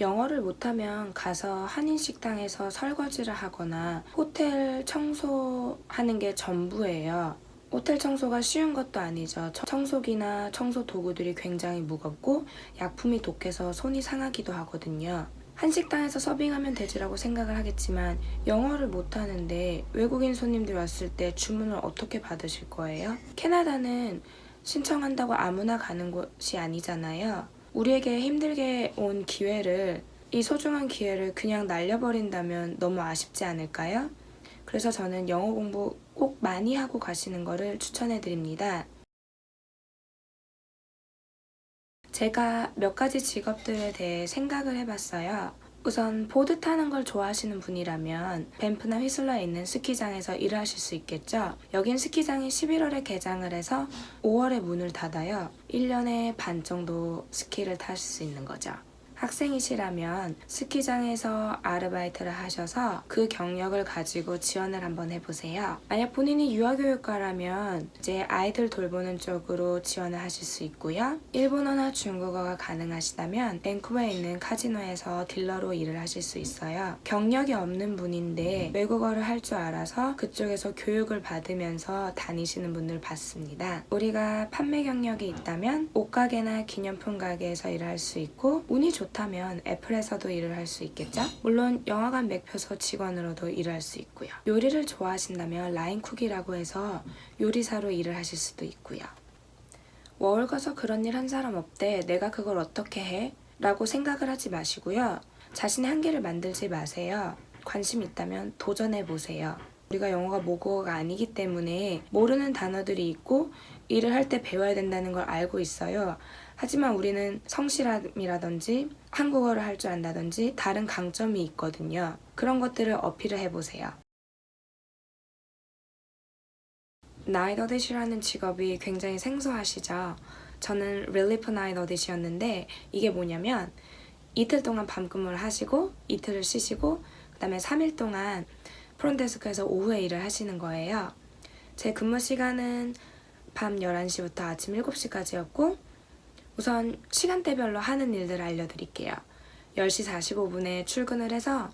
영어를 못하면 가서 한인 식당에서 설거지를 하거나 호텔 청소하는 게 전부예요. 호텔 청소가 쉬운 것도 아니죠. 청- 청소기나 청소 도구들이 굉장히 무겁고 약품이 독해서 손이 상하기도 하거든요. 한식당에서 서빙하면 되지라고 생각을 하겠지만 영어를 못하는데 외국인 손님들 왔을 때 주문을 어떻게 받으실 거예요? 캐나다는 신청한다고 아무나 가는 곳이 아니잖아요. 우리에게 힘들게 온 기회를 이 소중한 기회를 그냥 날려버린다면 너무 아쉽지 않을까요? 그래서 저는 영어 공부 꼭 많이 하고 가시는 거를 추천해 드립니다. 제가 몇 가지 직업들에 대해 생각을 해봤어요. 우선 보드 타는 걸 좋아하시는 분이라면 밴프나 휘슬러에 있는 스키장에서 일을 하실 수 있겠죠. 여긴 스키장이 11월에 개장을 해서 5월에 문을 닫아요. 1년에 반 정도 스키를 타실 수 있는 거죠. 학생이시라면 스키장에서 아르바이트를 하셔서 그 경력을 가지고 지원을 한번 해보세요. 만약 본인이 유아교육과라면 이제 아이들 돌보는 쪽으로 지원을 하실 수 있고요. 일본어나 중국어가 가능하시다면 밴쿠버에 있는 카지노에서 딜러로 일을 하실 수 있어요. 경력이 없는 분인데 외국어를 할 줄 알아서 그쪽에서 교육을 받으면서 다니시는 분들 봤습니다. 우리가 판매 경력이 있다면 옷가게나 기념품 가게에서 일을 할수 있고 운이 좋다 면 애플에서도 일을 할 수 있겠죠? 물론 영화관 맥표소 직원으로도 일을 할 수 있고요. 요리를 좋아하신다면 라인쿡이라고 해서 요리사로 일을 하실 수도 있고요. 워홀 가서 그런 일 한 사람 없대. 내가 그걸 어떻게 해? 라고 생각을 하지 마시고요. 자신의 한계를 만들지 마세요. 관심 있다면 도전해 보세요. 우리가 영어가 모국어가 아니기 때문에 모르는 단어들이 있고 일을 할 때 배워야 된다는 걸 알고 있어요. 하지만 우리는 성실함이라든지 한국어를 할 줄 안다든지 다른 강점이 있거든요. 그런 것들을 어필을 해보세요. 나이트 어디시라는 직업이 굉장히 생소하시죠? 저는 릴리프 나이트 어디시였는데 이게 뭐냐면 이틀 동안 밤근무를 하시고 이틀을 쉬시고 그 다음에 3일 동안 프론데스크에서 오후에 일을 하시는 거예요. 제 근무 시간은 밤 11시부터 아침 7시까지였고 우선 시간대별로 하는 일들을 알려드릴게요. 10시 45분에 출근을 해서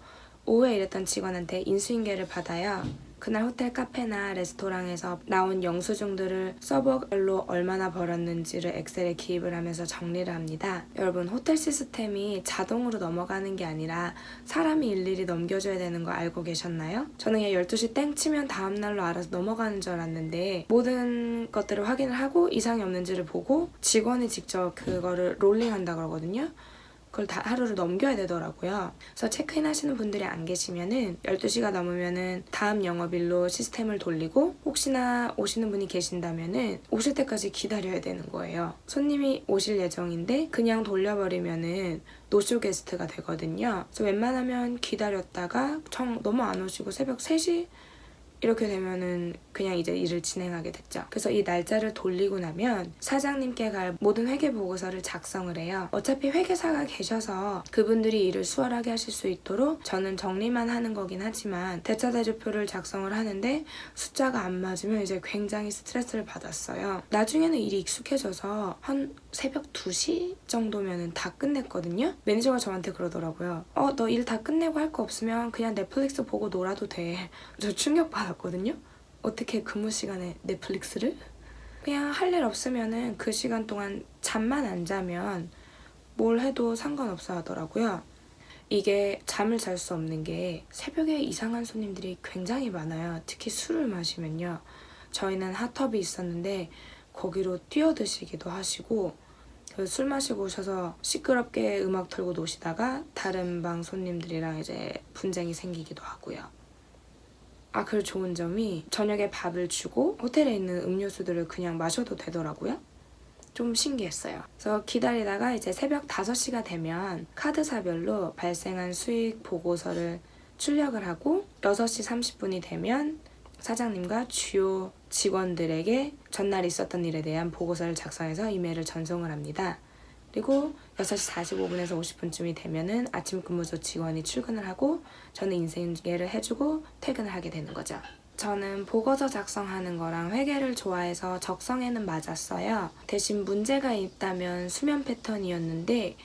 오후에 일했던 직원한테 인수인계를 받아요. 그날 호텔 카페나 레스토랑에서 나온 영수증들을 서버별로 얼마나 벌었는지를 엑셀에 기입을 하면서 정리를 합니다. 여러분 호텔 시스템이 자동으로 넘어가는 게 아니라 사람이 일일이 넘겨줘야 되는 거 알고 계셨나요? 저는 그냥 12시 땡 치면 다음날로 알아서 넘어가는 줄 알았는데 모든 것들을 확인을 하고 이상이 없는지를 보고 직원이 직접 그거를 롤링한다 그러거든요. 그걸 다 하루를 넘겨야 되더라고요. 그래서 체크인 하시는 분들이 안 계시면은 12시가 넘으면은 다음 영업일로 시스템을 돌리고 혹시나 오시는 분이 계신다면은 오실 때까지 기다려야 되는 거예요. 손님이 오실 예정인데 그냥 돌려버리면은 노쇼 게스트가 되거든요. 그래서 웬만하면 기다렸다가 정 너무 안 오시고 새벽 3시 이렇게 되면은 그냥 이제 일을 진행하게 됐죠. 그래서 이 날짜를 돌리고 나면 사장님께 갈 모든 회계 보고서를 작성을 해요. 어차피 회계사가 계셔서 그분들이 일을 수월하게 하실 수 있도록 저는 정리만 하는 거긴 하지만 대차대조표를 작성을 하는데 숫자가 안 맞으면 이제 굉장히 스트레스를 받았어요. 나중에는 일이 익숙해져서 한 새벽 2시 정도면은 다 끝냈거든요. 매니저가 저한테 그러더라고요. 어, 너 일 다 끝내고 할 거 없으면 그냥 넷플릭스 보고 놀아도 돼. 저 충격받 았거든요. 어떻게 근무 시간에 넷플릭스를? 그냥 할 일 없으면은 그 시간 동안 잠만 안 자면 뭘 해도 상관없어 하더라고요. 이게 잠을 잘 수 없는 게 새벽에 이상한 손님들이 굉장히 많아요. 특히 술을 마시면요. 저희는 핫tub이 있었는데 거기로 뛰어드시기도 하시고 그술 마시고 오셔서 시끄럽게 음악 틀고 노시다가 다른 방 손님들이랑 이제 분쟁이 생기기도 하고요. 아, 그 좋은 점이 저녁에 밥을 주고 호텔에 있는 음료수들을 그냥 마셔도 되더라고요. 좀 신기했어요. 그래서 기다리다가 이제 새벽 5시가 되면 카드사별로 발생한 수익 보고서를 출력을 하고 6시 30분이 되면 사장님과 주요 직원들에게 전날 있었던 일에 대한 보고서를 작성해서 이메일을 전송을 합니다. 그리고 6시 45분에서 50분쯤이 되면은 아침 근무조 직원이 출근을 하고 저는 인생계를 해주고 퇴근을 하게 되는 거죠. 저는 보고서 작성하는 거랑 회계를 좋아해서 적성에는 맞았어요. 대신 문제가 있다면 수면 패턴이었는데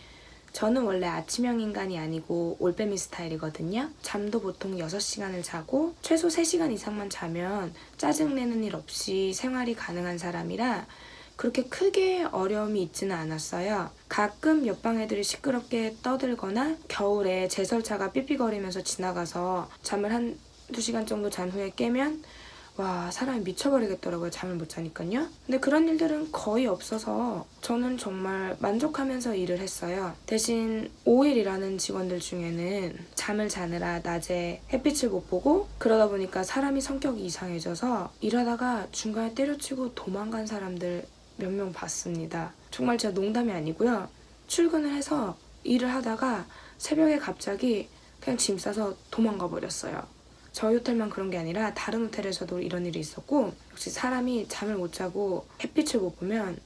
저는 원래 아침형 인간이 아니고 올빼미 스타일이거든요. 잠도 보통 6시간을 자고 최소 3시간 이상만 자면 짜증내는 일 없이 생활이 가능한 사람이라 그렇게 크게 어려움이 있지는 않았어요. 가끔 옆방 애들이 시끄럽게 떠들거나 겨울에 제설차가 삐삐거리면서 지나가서 잠을 한 두 시간 정도 잔 후에 깨면 와 사람이 미쳐버리겠더라고요 잠을 못 자니까요 근데 그런 일들은 거의 없어서 저는 정말 만족하면서 일을 했어요 대신 5일 일하는 직원들 중에는 잠을 자느라 낮에 햇빛을 못 보고 그러다 보니까 사람이 성격이 이상해져서 일하다가 중간에 때려치고 도망간 사람들 몇 명 봤습니다 정말 제가 농담이 아니고요 출근을 해서 일을 하다가 새벽에 갑자기 그냥 짐 싸서 도망가 버렸어요 저희 호텔만 그런 게 아니라 다른 호텔에서도 이런 일이 있었고 역시 사람이 잠을 못 자고 햇빛을 못 보면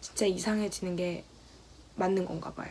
진짜 이상해지는 게 맞는 건가 봐요.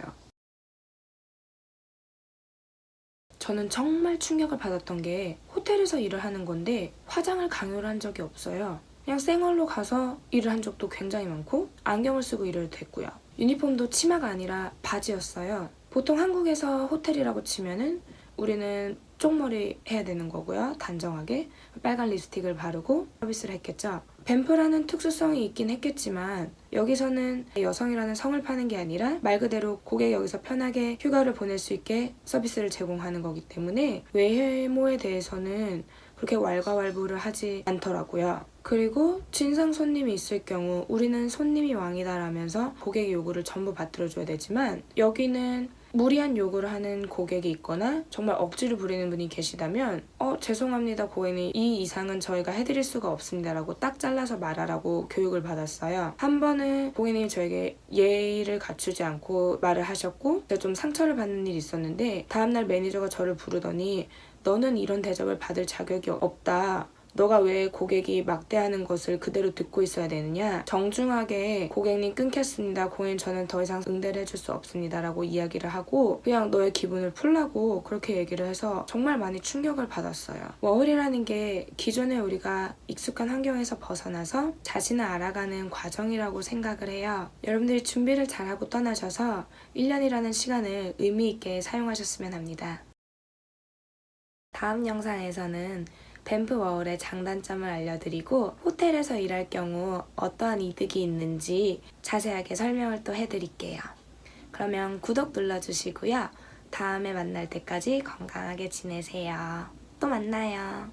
저는 정말 충격을 받았던 게 호텔에서 일을 하는 건데 화장을 강요를 한 적이 없어요. 그냥 생얼로 가서 일을 한 적도 굉장히 많고 안경을 쓰고 일을 됐고요. 유니폼도 치마가 아니라 바지였어요. 보통 한국에서 호텔이라고 치면은 우리는 쪽머리 해야 되는 거고요. 단정하게 빨간 립스틱을 바르고 서비스를 했겠죠. 뱀프라는 특수성이 있긴 했겠지만 여기서는 여성이라는 성을 파는 게 아니라 말 그대로 고객 여기서 편하게 휴가를 보낼 수 있게 서비스를 제공하는 거기 때문에 외모에 대해서는 그렇게 왈가왈부를 하지 않더라고요. 그리고 진상 손님이 있을 경우 우리는 손님이 왕이다라면서 고객의 요구를 전부 받들어줘야 되지만 여기는 무리한 요구를 하는 고객이 있거나 정말 억지를 부리는 분이 계시다면 어 죄송합니다 고객님. 이 이상은 저희가 해드릴 수가 없습니다라고 딱 잘라서 말하라고 교육을 받았어요. 한 번은 고객님이 저에게 예의를 갖추지 않고 말을 하셨고 제가 좀 상처를 받는 일이 있었는데 다음날 매니저가 저를 부르더니 너는 이런 대접을 받을 자격이 없다 너가 왜 고객이 막대하는 것을 그대로 듣고 있어야 되느냐? 정중하게 고객님 끊겠습니다. 고객님 저는 더 이상 응대를 해줄 수 없습니다. 라고 이야기를 하고 그냥 너의 기분을 풀라고 그렇게 얘기를 해서 정말 많이 충격을 받았어요. 워홀이라는 게 기존에 우리가 익숙한 환경에서 벗어나서 자신을 알아가는 과정이라고 생각을 해요. 여러분들이 준비를 잘하고 떠나셔서 1년이라는 시간을 의미 있게 사용하셨으면 합니다. 다음 영상에서는 뱀프 워홀의 장단점을 알려드리고 호텔에서 일할 경우 어떠한 이득이 있는지 자세하게 설명을 또 해드릴게요. 그러면 구독 눌러주시고요. 다음에 만날 때까지 건강하게 지내세요. 또 만나요.